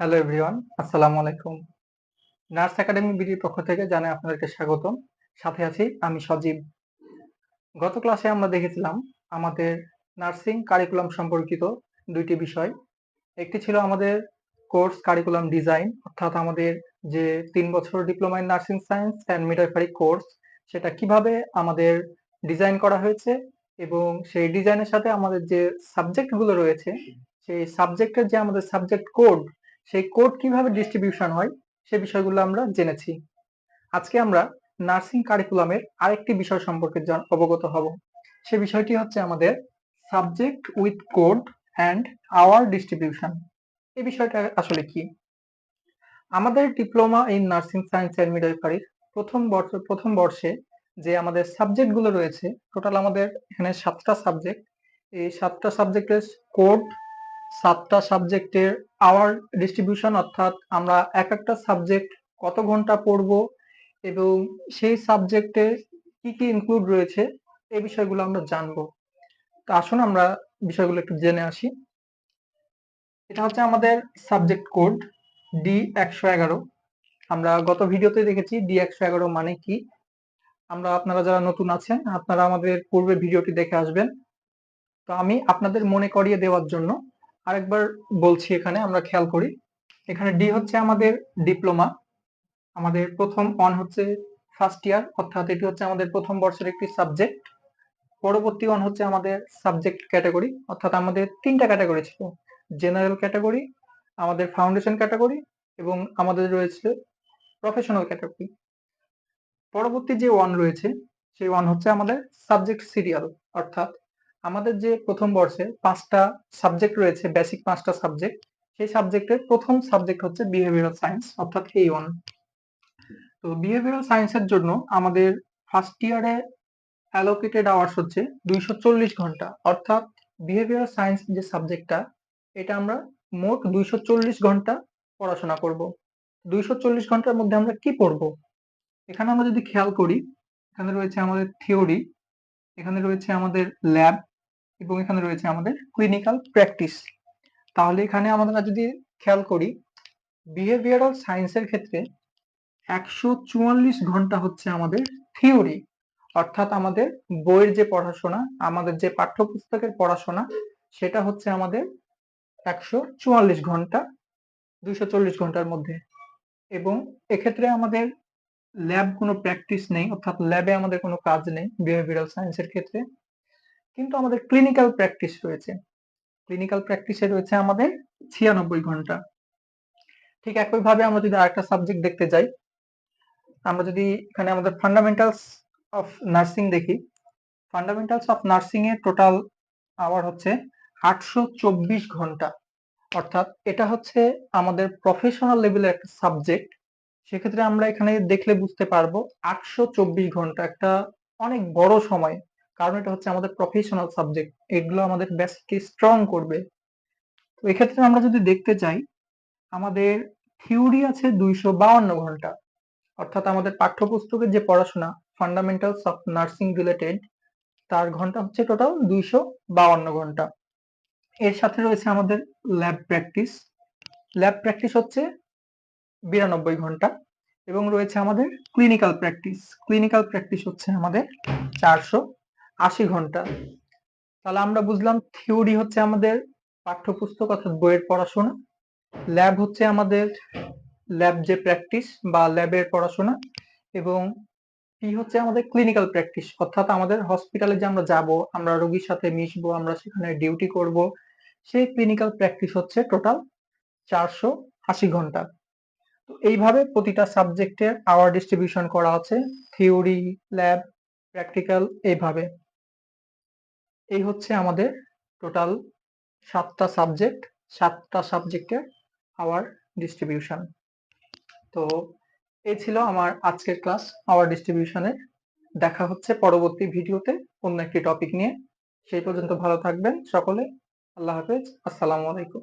Hello everyone আসসালামু আলাইকুম। Nurse academy বিডির পক্ষ থেকে জানাই আপনাদেরকে স্বাগতম। সাথে আছি আমি সজীব। গত ক্লাসে আমরা দেখেছিলাম আমাদের নার্সিং কারিকুলাম সম্পর্কিত দুইটি বিষয়। একটি ছিল আমাদের কোর্স কারিকুলাম ডিজাইন অর্থাৎ আমাদের যে তিন বছর diploma in nursing science and midwifery course সেটা কীভাবে আমাদের ডিজাইন করা হয়েছে এবং সেই ডিজাইনের সাথে আমাদের যে সাবজেক্টগুলো রয়েছে, সেই সাবজেক্টের যে আমাদের সাবজেক্ট কোড সেই কোড কীভাবে ডিস্ট্রিবিউশন হয়, সে বিষয়গুলো আমরা জেনেছি। আজকে আমরা নার্সিং কারিকুলামের আরেকটি বিষয় সম্পর্কে অবগত হব। সে বিষয়টি হচ্ছে আমাদের subject with code and hour distribution এই বিষয়টা আসলে কি? আমাদের diploma in nursing science and মিডওয়াইফারির প্রথম বর্ষ প্রথম বর্ষে যে আমাদের সাবজেক্টগুলো রয়েছে টোটাল আমাদের এখানে সাতটা সাবজেক্ট এই সাতটা সাবজেক্টের কোড সাতটা সাবজেক্টের আওয়ার ডিস্ট্রিবিউশন অর্থাৎ আমরা এক একটা সাবজেক্ট কত ঘণ্টা পড়ব এবং সেই সাবজেক্টে কি কি ইনক্লুড রয়েছে, এই বিষয়গুলো আমরা জানব। তো আসুন আমরা বিষয়গুলো একটু জেনে আসি। এটা হচ্ছে আমাদের সাবজেক্ট কোড ডি একশো এগারো। আমরা গত ভিডিওতে দেখেছি ডি একশো এগারো মানে কি। আমরা, আপনারা যারা নতুন আছেন, আপনারা আমাদের পূর্বে ভিডিওটি দেখে আসবেন। তো আমি আপনাদের মনে করিয়ে দেওয়ার জন্য আরেকবার বলছি এখানে, আমরা খেয়াল করি। এখানে ডি হচ্ছে আমাদের ডিপ্লোমা আমাদের প্রথম অন হচ্ছে ফার্স্ট ইয়ার অর্থাৎ এটি হচ্ছে আমাদের প্রথম বর্ষের একটি সাবজেক্ট পরবর্তী অন হচ্ছে আমাদের সাবজেক্ট ক্যাটাগরি অর্থাৎ আমাদের তিনটা ক্যাটাগরি ছিল। জেনারেল ক্যাটাগরি আমাদের ফাউন্ডেশন ক্যাটাগরি এবং আমাদের রয়েছে প্রফেশনাল ক্যাটাগরি পরবর্তী যে ওয়ান রয়েছে, সেই ওয়ান হচ্ছে আমাদের সাবজেক্ট সিরিয়াল অর্থাৎ আমাদের যে প্রথম বর্ষে পাঁচটা সাবজেক্ট রয়েছে বেসিক পাঁচটা সাবজেক্ট সেই সাবজেক্টের প্রথম সাবজেক্ট হচ্ছে বিহেভিয়ারাল সায়েন্স অর্থাৎ এ ওয়ান তো বিহেভিয়ারাল সায়েন্সের জন্য আমাদের ফার্স্ট ইয়ারে অ্যালোকেটেড আওয়ার্স হচ্ছে দুইশো চল্লিশ ঘণ্টা। অর্থাৎ বিহেভিয়ারাল সায়েন্স যে সাবজেক্টটা এটা আমরা মোট দুইশো চল্লিশ ঘণ্টা পড়াশোনা করব। দুইশো চল্লিশ ঘণ্টার মধ্যে আমরা কি পড়ব? এখানে আমরা যদি খেয়াল করি, এখানে রয়েছে আমাদের থিওরি এখানে রয়েছে আমাদের ল্যাব এবং এখানে রয়েছে আমাদের ক্লিনিক্যাল প্র্যাকটিস তাহলে এখানে আমরা যদি খেয়াল করি বিহেভিয়ারাল সায়েন্সের ক্ষেত্রে একশো চুয়াল্লিশ ঘণ্টা হচ্ছে আমাদের থিওরি অর্থাৎ আমাদের বইয়ের যে পড়াশোনা, আমাদের যে পাঠ্যপুস্তকের পড়াশোনা, সেটা হচ্ছে আমাদের একশো চুয়াল্লিশ ঘণ্টা, দুইশো চল্লিশ ঘণ্টার মধ্যে। এবং এক্ষেত্রে আমাদের ল্যাব কোনো প্র্যাকটিস নেই, অর্থাৎ ল্যাবে আমাদের কোনো কাজ নেই বিহেভিয়ারাল সায়েন্সের ক্ষেত্রে। কিন্তু আমাদের ক্লিনিক্যাল প্র্যাকটিস রয়েছে। ক্লিনিক্যাল প্র্যাকটিসে রয়েছে আমাদের ছিয়ানব্বই ঘণ্টা। ঠিক একইভাবে আমরা যদি আরেকটা সাবজেক্ট দেখতে যাই, আমরা যদি এখানে আমাদের ফান্ডামেন্টালস অফ নার্সিং দেখি ফান্ডামেন্টালস অফ নার্সিং এর টোটাল আওয়ার হচ্ছে আটশো চব্বিশ ঘণ্টা। অর্থাৎ এটা হচ্ছে আমাদের প্রফেশনাল লেভেলের একটা সাবজেক্ট সেক্ষেত্রে আমরা এখানে দেখলে বুঝতে পারব আটশো চব্বিশ ঘণ্টা একটা অনেক বড় সময়। কারণ এটা হচ্ছে আমাদের প্রফেশনাল সাবজেক্ট এগুলো আমাদের বেসকে স্ট্রং করবে। তো এক্ষেত্রে আমরা যদি দেখতে চাই, আমাদের থিওরি আছে দুইশো বাউন্ন ঘণ্টা। অর্থাৎ আমাদের পাঠ্যপুস্তকের যে পড়াশোনা ফান্ডামেন্টালস অফ নার্সিং রিলেটেড তার ঘণ্টা হচ্ছে টোটাল দুইশো বাউন্ন ঘণ্টা। এর সাথে রয়েছে আমাদের ল্যাব প্র্যাকটিস ল্যাব প্র্যাকটিস হচ্ছে বিরানব্বই ঘণ্টা এবং রয়েছে আমাদের ক্লিনিক্যাল প্র্যাকটিস ক্লিনিক্যাল প্র্যাকটিস হচ্ছে আমাদের চারশো আশি ঘণ্টা। তাহলে আমরা বুঝলাম থিওরি হচ্ছে আমাদের পাঠ্যপুস্তক অর্থাৎ বইয়ের পড়াশোনা। ল্যাব হচ্ছে আমাদের ল্যাব যে প্র্যাকটিস বা ল্যাবের পড়াশোনা এবং পি হচ্ছে আমাদের ক্লিনিক্যাল প্র্যাকটিস অর্থাৎ আমাদের হসপিটালে যে আমরা যাব, আমরা রোগীর সাথে মিশবো, আমরা সেখানে ডিউটি করব, সেই ক্লিনিক্যাল প্র্যাকটিস হচ্ছে টোটাল চারশো আশি ঘণ্টা। তো এইভাবে প্রতিটা সাবজেক্টের আওয়ার ডিস্ট্রিবিউশন করা আছে থিওরি ল্যাব প্র্যাকটিক্যাল এইভাবে। এই হচ্ছে আমাদের টোটাল সাতটা সাবজেক্ট সাতটা সাবজেক্টের আওয়ার ডিস্ট্রিবিউশন তো এই ছিল আমার আজকের ক্লাস আওয়ার ডিস্ট্রিবিউশনের দেখা হচ্ছে পরবর্তী ভিডিওতে অন্য একটি টপিক নিয়ে। সেই পর্যন্ত ভালো থাকবেন সকলে। আল্লাহ হাফেজ। আসসালামু আলাইকুম।